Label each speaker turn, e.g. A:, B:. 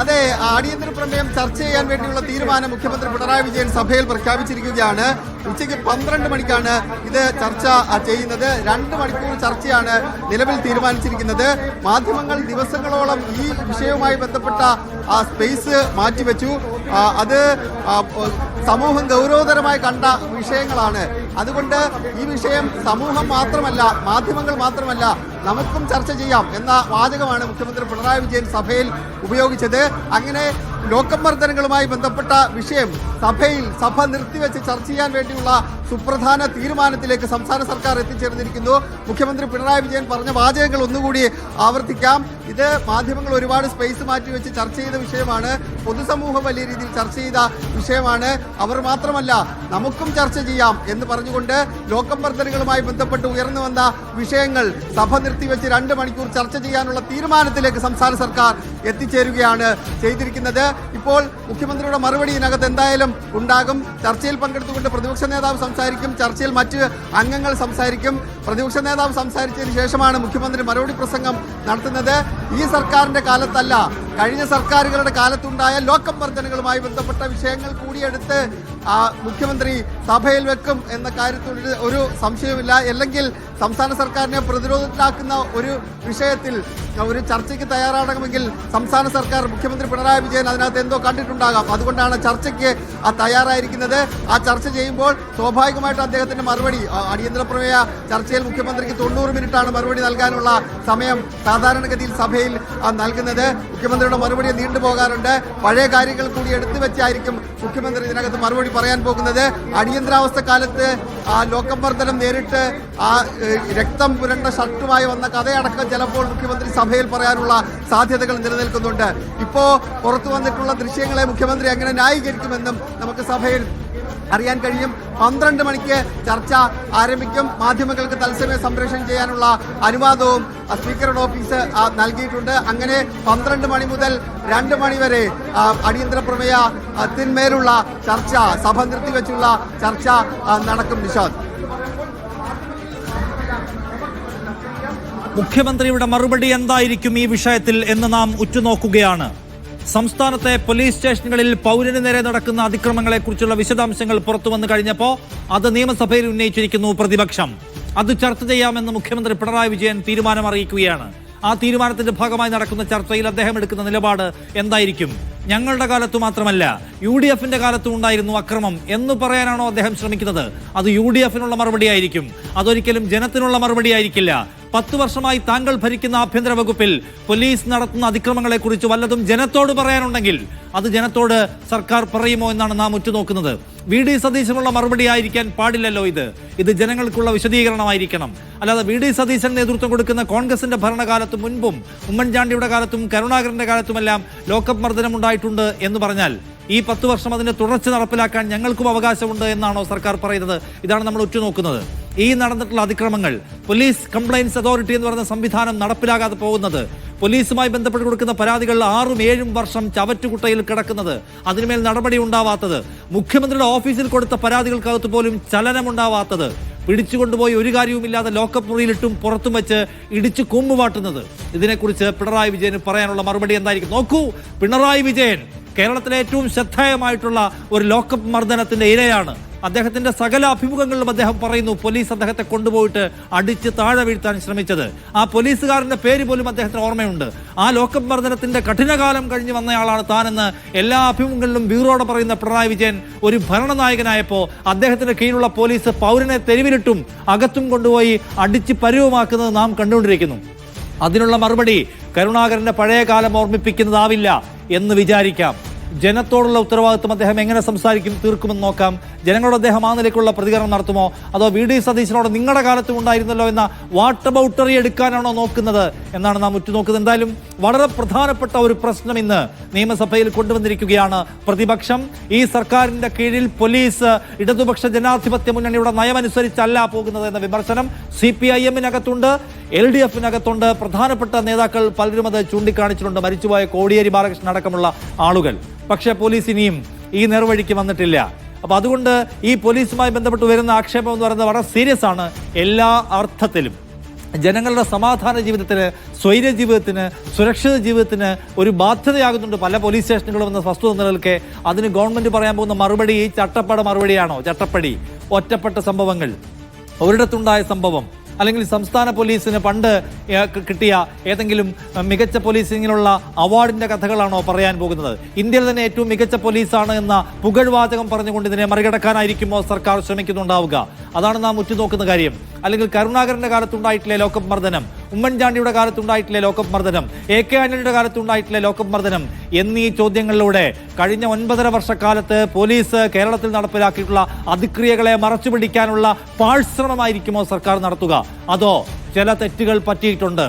A: അതെ അടിയന്തര പ്രമേയം ചർച്ച ചെയ്യാൻ വേണ്ടിയുള്ള തീരുമാനം മുഖ്യമന്ത്രി പിണറായി വിജയൻ സഭയിൽ പ്രഖ്യാപിച്ചിരിക്കുകയാണ്. ഉച്ചയ്ക്ക് പന്ത്രണ്ട് മണിക്കാണ് ഇത് ചർച്ച ചെയ്യുന്നത്. രണ്ട് മണിക്കൂർ ചർച്ചയാണ് നിലവിൽ തീരുമാനിച്ചിരിക്കുന്നത്. മാധ്യമങ്ങൾ ദിവസങ്ങളോളം ഈ വിഷയവുമായി ബന്ധപ്പെട്ട ആ, സ്പേസ് മാറ്റിവെച്ചു. അത് സമൂഹം ഗൗരവതരമായി കണ്ട വിഷയങ്ങളാണ്. അതുകൊണ്ട് ഈ വിഷയം സമൂഹം മാത്രമല്ല മാധ്യമങ്ങൾ മാത്രമല്ല നമുക്കും ചർച്ച ചെയ്യാം എന്ന വാചകമാണ് മുഖ്യമന്ത്രി പിണറായി വിജയൻ സഭയിൽ ഉപയോഗിച്ചത്. അങ്ങനെ ലോക്കം മർദ്ദനങ്ങളുമായി ബന്ധപ്പെട്ട വിഷയം സഭയിൽ സഭ നിർത്തിവെച്ച് ചർച്ച ചെയ്യാൻ വേണ്ടിയുള്ള സുപ്രധാന തീരുമാനത്തിലേക്ക് സംസ്ഥാന സർക്കാർ എത്തിച്ചേർന്നിരിക്കുന്നു. മുഖ്യമന്ത്രി പിണറായി വിജയൻ പറഞ്ഞ വാചകങ്ങൾ ഒന്നുകൂടി ആവർത്തിക്കാം. ഇത് മാധ്യമങ്ങൾ ഒരുപാട് സ്പേസ് മാറ്റി വെച്ച് ചർച്ച ചെയ്ത വിഷയമാണ്. പൊതുസമൂഹം വലിയ രീതിയിൽ ചർച്ച ചെയ്ത വിഷയമാണ്. അവർ മാത്രമല്ല നമുക്കും ചർച്ച ചെയ്യാം എന്ന് പറഞ്ഞുകൊണ്ട് ലോക്കം വർധനകളുമായി ബന്ധപ്പെട്ട് ഉയർന്നു വന്ന വിഷയങ്ങൾ സഭ നിർത്തിവെച്ച് രണ്ട് മണിക്കൂർ ചർച്ച ചെയ്യാനുള്ള തീരുമാനത്തിലേക്ക് സംസ്ഥാന സർക്കാർ എത്തിച്ചേരുകയാണ് ചെയ്തിരിക്കുന്നത്. ഇപ്പോൾ മുഖ്യമന്ത്രിയുടെ മറുപടി ഇതിനകത്ത് എന്തായാലും ഉണ്ടാകും. ചർച്ചയിൽ പങ്കെടുത്തുകൊണ്ട് പ്രതിപക്ഷ നേതാവ് സംസാരിക്കും ചർച്ചയിൽ മറ്റ് അംഗങ്ങൾ സംസാരിക്കും. പ്രതിപക്ഷ നേതാവ് സംസാരിച്ചതിന് ശേഷമാണ് മുഖ്യമന്ത്രി മറുപടി പ്രസംഗം നടത്തുന്നത്. ഈ സർക്കാരിന്റെ കാലത്തല്ല. കഴിഞ്ഞ സർക്കാരുകളുടെ കാലത്തുണ്ടായ ലോക്കം വർധനകളുമായി ബന്ധപ്പെട്ട വിഷയങ്ങൾ കൂടിയെടുത്ത് മുഖ്യമന്ത്രി സഭയിൽ വെക്കും എന്ന കാര്യത്തിൽ ഒരു- സംശയവുമില്ല. അല്ലെങ്കിൽ സംസ്ഥാന സർക്കാരിനെ പ്രതിരോധത്തിലാക്കുന്ന ഒരു വിഷയത്തിൽ ഒരു ചർച്ചയ്ക്ക് തയ്യാറാകണമെങ്കിൽ സംസ്ഥാന സർക്കാർ മുഖ്യമന്ത്രി പിണറായി വിജയൻ അതിനകത്ത് എന്തോ കണ്ടിട്ടുണ്ടാകാം. അതുകൊണ്ടാണ് ചർച്ചയ്ക്ക് ആ തയ്യാറായിരിക്കുന്നത്. ആ ചർച്ച ചെയ്യുമ്പോൾ സ്വാഭാവികമായിട്ട് അദ്ദേഹത്തിന്റെ മറുപടി അടിയന്തര പ്രമേയ ചർച്ചയിൽ മുഖ്യമന്ത്രിക്ക് തൊണ്ണൂറ് മിനിറ്റാണ് മറുപടി നൽകാനുള്ള സമയം സാധാരണഗതിയിൽ സഭയിൽ നൽകുന്നത്. മുഖ്യമന്ത്രിയുടെ മറുപടി നീണ്ടുപോകാറുണ്ട് പഴയ കാര്യങ്ങൾ കൂടി എടുത്തു വെച്ചായിരിക്കും മുഖ്യമന്ത്രി ഇതിനകത്ത് മറുപടി പറയാൻ പോകുന്നത്. അടിയന്തരാവസ്ഥ കാലത്ത് ആ ലോക്കം നേരിട്ട് ആ രക്തം പുരണ്ട ഷർട്ടുമായി വന്ന കഥയടക്കം ചിലപ്പോൾ മുഖ്യമന്ത്രി സഭയിൽ പറയാനുള്ള സാധ്യതകൾ നിലനിൽക്കുന്നുണ്ട്. ഇപ്പോ പുറത്തു വന്നിട്ടുള്ള ദൃശ്യങ്ങളെ മുഖ്യമന്ത്രി എങ്ങനെ ന്യായീകരിക്കുമെന്നും നമുക്ക് സഭയിൽ അറിയാൻ കഴിയും. പന്ത്രണ്ട് മണിക്ക് ചർച്ച ആരംഭിക്കും. മാധ്യമങ്ങൾക്ക് തത്സമയം സംപ്രേഷണം ചെയ്യാനുള്ള അനുവാദവും സ്പീക്കറുടെ ഓഫീസ് നൽകിയിട്ടുണ്ട്. അങ്ങനെ പന്ത്രണ്ട് മണി മുതൽ രണ്ട് മണി വരെ അടിയന്തര പ്രമേയത്തിന്മേലുള്ള ചർച്ച സഭ നിർത്തിവെച്ചുള്ള ചർച്ച നടക്കും നിഷാദ്.
B: മുഖ്യമന്ത്രിയുടെ മറുപടി എന്തായിരിക്കും ഈ വിഷയത്തിൽ എന്ന് നാം ഉറ്റുനോക്കുകയാണ്. സംസ്ഥാനത്തെ പോലീസ് സ്റ്റേഷനുകളിൽ പൗരന് നേരെ നടക്കുന്ന അതിക്രമങ്ങളെക്കുറിച്ചുള്ള വിശദാംശങ്ങൾ പുറത്തു വന്നു കഴിഞ്ഞപ്പോൾ അത് നിയമസഭയിൽ ഉന്നയിച്ചിരിക്കുന്നു പ്രതിപക്ഷം. അത് ചർച്ച ചെയ്യാമെന്ന് മുഖ്യമന്ത്രി പിണറായി വിജയൻ തീരുമാനം അറിയിക്കുകയാണ് ആ തീരുമാനത്തിന്റെ ഭാഗമായി നടക്കുന്ന ചർച്ചയിൽ അദ്ദേഹം എടുക്കുന്ന നിലപാട് എന്തായിരിക്കും? ഞങ്ങളുടെ കാലത്തു മാത്രമല്ല യു ഡി എഫിന്റെ കാലത്തും ഉണ്ടായിരുന്നു അക്രമം എന്ന് പറയാനാണോ അദ്ദേഹം ശ്രമിക്കുന്നത്? അത് യു ഡി എഫിനുള്ള മറുപടി ആയിരിക്കും അതൊരിക്കലും ജനത്തിനുള്ള മറുപടിയായിരിക്കില്ല. പത്ത് വർഷമായി താങ്കൾ ഭരിക്കുന്ന ആഭ്യന്തര വകുപ്പിൽ പോലീസ് നടത്തുന്ന അതിക്രമങ്ങളെ കുറിച്ച് വല്ലതും ജനത്തോട് പറയാനുണ്ടെങ്കിൽ അത് ജനത്തോട് സർക്കാർ പറയുമോ എന്നാണ് നാം ഉറ്റുനോക്കുന്നത്. വി. ഡി. സതീശനുള്ള മറുപടി ആയിരിക്കാൻ പാടില്ലല്ലോ ഇത്. ഇത് ജനങ്ങൾക്കുള്ള വിശദീകരണമായിരിക്കണം. അല്ലാതെ വി. ഡി. സതീശൻ നേതൃത്വം കൊടുക്കുന്ന കോൺഗ്രസിന്റെ ഭരണകാലത്ത് മുൻപും ഉമ്മൻചാണ്ടിയുടെ കാലത്തും കരുണാകരന്റെ കാലത്തുമെല്ലാം ലോക്കപ്പ് മർദ്ദനം ഉണ്ടായിട്ടുണ്ട് എന്ന് പറഞ്ഞാൽ ഈ പത്ത് വർഷം അതിന്റെ തുടർച്ച നടപ്പിലാക്കാൻ ഞങ്ങൾക്കും അവകാശമുണ്ട് എന്നാണോ സർക്കാർ പറയുന്നത്? ഇതാണ് നമ്മൾ ഉറ്റുനോക്കുന്നത്. ഈ നടന്നിട്ടുള്ള അതിക്രമങ്ങൾ പോലീസ് കംപ്ലൈൻസ് അതോറിറ്റി എന്ന് പറയുന്ന സംവിധാനം നടപ്പിലാകാതെ പോകുന്നത് പോലീസുമായി ബന്ധപ്പെട്ട് കൊടുക്കുന്ന പരാതികൾ ആറും ഏഴും വർഷം ചവറ്റുകുട്ടയിൽ കിടക്കുന്നത് അതിനുമേൽ നടപടി ഉണ്ടാവാത്തത് മുഖ്യമന്ത്രിയുടെ ഓഫീസിൽ കൊടുത്ത പരാതികൾക്കകത്ത് പോലും ചലനമുണ്ടാവാത്തത് പിടിച്ചുകൊണ്ടുപോയി ഒരു കാര്യവുമില്ലാതെ ലോക്കപ്പ് മുറിയിലിട്ടും പുറത്തും വെച്ച് ഇടിച്ചു കൊമ്പുപാട്ടുന്നത് ഇതിനെക്കുറിച്ച് പിണറായി വിജയന് പറയാനുള്ള മറുപടി എന്തായിരിക്കും? നോക്കൂ പിണറായി വിജയൻ കേരളത്തിലെ ഏറ്റവും ശ്രദ്ധേയമായിട്ടുള്ള ഒരു ലോക്കപ്പ് മർദ്ദനത്തിന്റെ ഇരയാണ്. അദ്ദേഹത്തിന്റെ സകല അഭിമുഖങ്ങളിലും അദ്ദേഹം പറയുന്നു പോലീസ് അദ്ദേഹത്തെ കൊണ്ടുപോയിട്ട് അടിച്ച് താഴെ വീഴ്ത്താൻ ശ്രമിച്ചത്. ആ പോലീസുകാരന്റെ പേര് പോലും അദ്ദേഹത്തിന് ഓർമ്മയുണ്ട്. ആ ലോക്കപ്പ് മർദ്ദനത്തിന്റെ കഠിനകാലം കഴിഞ്ഞ് വന്നയാളാണ് താനെന്ന് എല്ലാ അഭിമുഖങ്ങളിലും ബ്യൂറോടെ പറയുന്ന പിണറായി വിജയൻ ഒരു ഭരണനായകനായപ്പോൾ അദ്ദേഹത്തിന്റെ കീഴിലുള്ള പോലീസ് പൗരനെ തെരുവിലിട്ടും അകത്തും കൊണ്ടുപോയി അടിച്ച് പരുവമാക്കുന്നത് നാം കണ്ടുകൊണ്ടിരിക്കുന്നു. അതിനുള്ള മറുപടി കരുണാകരന്റെ പഴയ കാലം ഓർമ്മിപ്പിക്കുന്നതാവില്ല എന്ന് വിചാരിക്കാം. ജനത്തോടുള്ള ഉത്തരവാദിത്വം അദ്ദേഹം എങ്ങനെ സംസാരിക്കും തീർക്കുമെന്ന് നോക്കാം. ജനങ്ങളോട് അദ്ദേഹം ആ നിലയ്ക്കുള്ള പ്രതികരണം നടത്തുമോ? അതോ വി. ഡി. സതീശനോട് നിങ്ങളുടെ കാലത്തും ഉണ്ടായിരുന്നല്ലോ എന്ന വാട്ട് ബൗട്ടറി എടുക്കാനാണോ നോക്കുന്നത് എന്നാണ് നാം ഉറ്റുനോക്കുന്നത്. എന്തായാലും വളരെ പ്രധാനപ്പെട്ട ഒരു പ്രശ്നം ഇന്ന് നിയമസഭയിൽ കൊണ്ടുവന്നിരിക്കുകയാണ്. പ്രതിപക്ഷം ഈ സർക്കാരിന്റെ കീഴിൽ പോലീസ് ഇടതുപക്ഷ ജനാധിപത്യ മുന്നണിയുടെ നയമനുസരിച്ചല്ല പോകുന്നത് എന്ന വിമർശനം സി പി ഐ എമ്മിനകത്തുണ്ട്. എൽ ഡി എഫിനകത്തുണ്ട്. പ്രധാനപ്പെട്ട നേതാക്കൾ പലരും അത് ചൂണ്ടിക്കാണിച്ചിട്ടുണ്ട്. മരിച്ചുപോയ കോടിയേരി ബാലകൃഷ്ണൻ അടക്കമുള്ള ആളുകൾ. പക്ഷേ പോലീസ് ഇനിയും ഈ നേർവഴിക്ക് വന്നിട്ടില്ല. അപ്പോൾ അതുകൊണ്ട് ഈ പോലീസുമായി ബന്ധപ്പെട്ട് വരുന്ന ആക്ഷേപം എന്ന് പറയുന്നത് വളരെ സീരിയസ് ആണ്. എല്ലാ അർത്ഥത്തിലും. ജനങ്ങളുടെ സമാധാന ജീവിതത്തിന് സ്വൈര്യ ജീവിതത്തിന് സുരക്ഷിത ജീവിതത്തിന് ഒരു ബാധ്യതയാകുന്നുണ്ട് പല പോലീസ് സ്റ്റേഷനുകളും എന്ന വസ്തുത നിലനിൽക്കെ. അതിന് ഗവൺമെന്റ് പറയാൻ പോകുന്ന മറുപടി ഈ ചട്ടപ്പട മറുപടിയാണോ? ചട്ടപ്പടി. ഒറ്റപ്പെട്ട സംഭവങ്ങൾ. ഒരിടത്തുണ്ടായ സംഭവം. അല്ലെങ്കിൽ സംസ്ഥാന പോലീസിന് പണ്ട് കിട്ടിയ ഏതെങ്കിലും മികച്ച പോലീസിങ്ങിനുള്ള അവാർഡിന്റെ കഥകളാണോ പറയാൻ പോകുന്നത്? ഇന്ത്യയിൽ തന്നെ ഏറ്റവും മികച്ച പോലീസാണ് എന്ന പുകഴ്വാചകം പറഞ്ഞുകൊണ്ട് ഇതിനെ മറികടക്കാനായിരിക്കുമോ സർക്കാർ ശ്രമിക്കുന്നുണ്ടാവുക? അതാണ് നാം ഉറ്റുനോക്കുന്ന കാര്യം. അല്ലെങ്കിൽ കരുണാകരന്റെ കാലത്തുണ്ടായിട്ടില്ലേ ലോക്കപ്പ് മർദ്ദനം ഉമ്മൻചാണ്ടിയുടെ കാലത്തുണ്ടായിട്ടില്ലേ ലോക്കപ്പ് മർദ്ദനം? എ കെ ആന്റണിയുടെ കാലത്തുണ്ടായിട്ടില്ലേ ലോക്കപ്പ് മർദ്ദനം? എന്നീ ചോദ്യങ്ങളിലൂടെ കഴിഞ്ഞ ഒൻപതര വർഷക്കാലത്ത് പോലീസ് കേരളത്തിൽ നടപ്പിലാക്കിയിട്ടുള്ള അതിക്രിയകളെ മറച്ചുപിടിക്കാനുള്ള പാഴ്ശ്രമമായിരിക്കുമോ സർക്കാർ നടത്തുക? അതോ ചില തെറ്റുകൾ പറ്റിയിട്ടുണ്ട്?